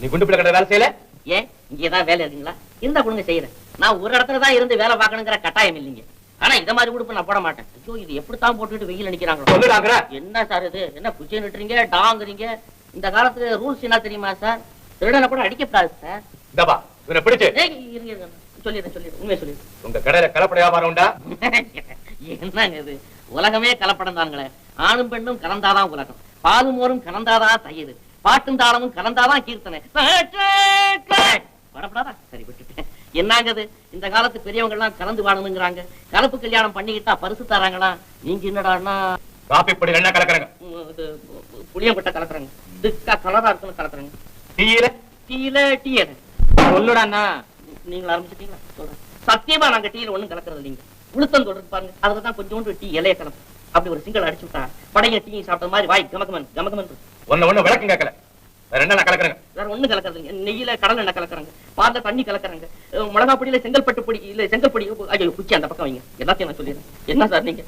நீ குண்டு பிள்ளை கடை வேலை செய்யல? ஏன் இங்கதான் வேலை இருக்குங்களா? இருந்தா கொடுங்க செய்யறேன் நான் ஒரு இடத்துல தான் இருந்து வேலை பார்க்கணுங்கிற கட்டாயம் இல்லைங்க. ஆனா இந்த மாதிரி உடுப்பு நான் போட மாட்டேன். ஐயோ இது எப்படித்தான் போட்டுட்டு வெயில் சொல்லுடாங்கிற என்ன சார் இது? என்ன குச்சி நட்டுறீங்க டாங்குறீங்க? இந்த காலத்துல ரூல்ஸ் என்ன தெரியுமா சார்? திருடனை கூட அடிக்கப்படாது சார். இந்தப்பா இவனை பிடிச்சு. சொல்லிடுறேன் சொல்லிடுறேன். உண்மையை சொல்லிடுறேன். உங்க கடையில கலப்பட வியாபாரம் உண்டா? என்னங்க இது? உலகமே கலப்படம் தாங்களே ஆணும் பெண்ணும் கலந்தாதான் உலகம். பாலும் மோரும் கலந்தாதான் தயிர். பாட்டும் தாளமும் கலந்தாதான் கீர்த்தனை. வரப்படாதா? சரி விட்டுட்டேன். என்னங்க இது இந்த காலத்து பெரியவங்க எல்லாம் கலந்து வாழணுங்கிறாங்க. கலப்பு கல்யாணம் பண்ணிக்கிட்டா பரிசு தராங்களா? நீங்க என்னடான்னா? காப்பி பொடி என்ன கலக்குறாங்க. புளியம்பட்ட கலக்குறாங்க. திக்கா கலரா இருக்குன்னு கலக்குறாங்க. டீயில டீல டீ எடு. சொல்லுடாண்ணா. நீங்க ஆரம்பிச்சிட்டீங்களா? சொல்றேன். சத்தியமா நாங்க டீல ஒண்ணும் கலக்குறது இல்லைங்க. உளுத்தம் தொடர்ந்து பாருங்க. அதுல தான் கொஞ்சோண்டு டீ இலைய கலப்பு அப்படி ஒரு சிங்கிள் அடிச்சு விட்டா படைங்க டீ சாப்பிட்ட மாதிரி வாய் கமகமன் கமகமன் இருக்கும். ஒண்ணு விளக்கம் கேட்கல. வேற என்ன கலக்குறாங்க? வேற ஒண்ணு கலக்கறது இல்லைங்க நெய்யில கடல் எண்ணெய் கலக்குறாங்க. பால்ல தண்ணி கலக்குறாங்க. மிளகா பொடியில செங்கல்பட்டு பொடி இல்ல செங்கல் பொடி ஐயோ குச்சி அந்த பக்கம் வைங்க. எல்லாத்தையும் நான் சொல்லிடுறேன். என்ன சார் நீங்க?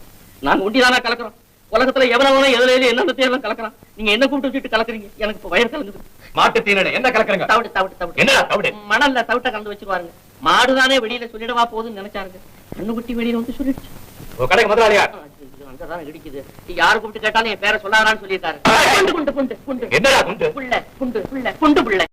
நாங்க ஒண்டிதானா கலக்குறோம். உலகத்துல எவ்வளவு எதுல என்னென்ன தேர்தல் கலக்குறான் நீங்க என்ன கூப்பிட்டு வச்சுட்டு கலக்குறீங்க? எனக்கு இப்ப வயிறு கலங்குது. மாட்டு தீனடை என்ன கலக்குறாங்க? தவிடு தவிடு தவிடு. என்னடா தவிடு? மணல்ல தவிட்ட கலந்து வச்சிருவாருங்க. மாடுதானே வெளியில சொல்லிடவா போகுதுன்னு நினைச்சாருங்க. கண்ணுக்குட்டி வெளியில வந்து சொல்லிடுச்சு. கடைக்கு முதலாளியா? அங்கதான் இடிக்குது. யாரு கூப்பிட்டு கேட்டாலும் என் பேரை சொல்லாதான்னு சொல்லியிருக்காரு. குண்டு குண்டு குண்டு குண்டு என்னடா குண்டு புள்ள குண்டு புள்ள.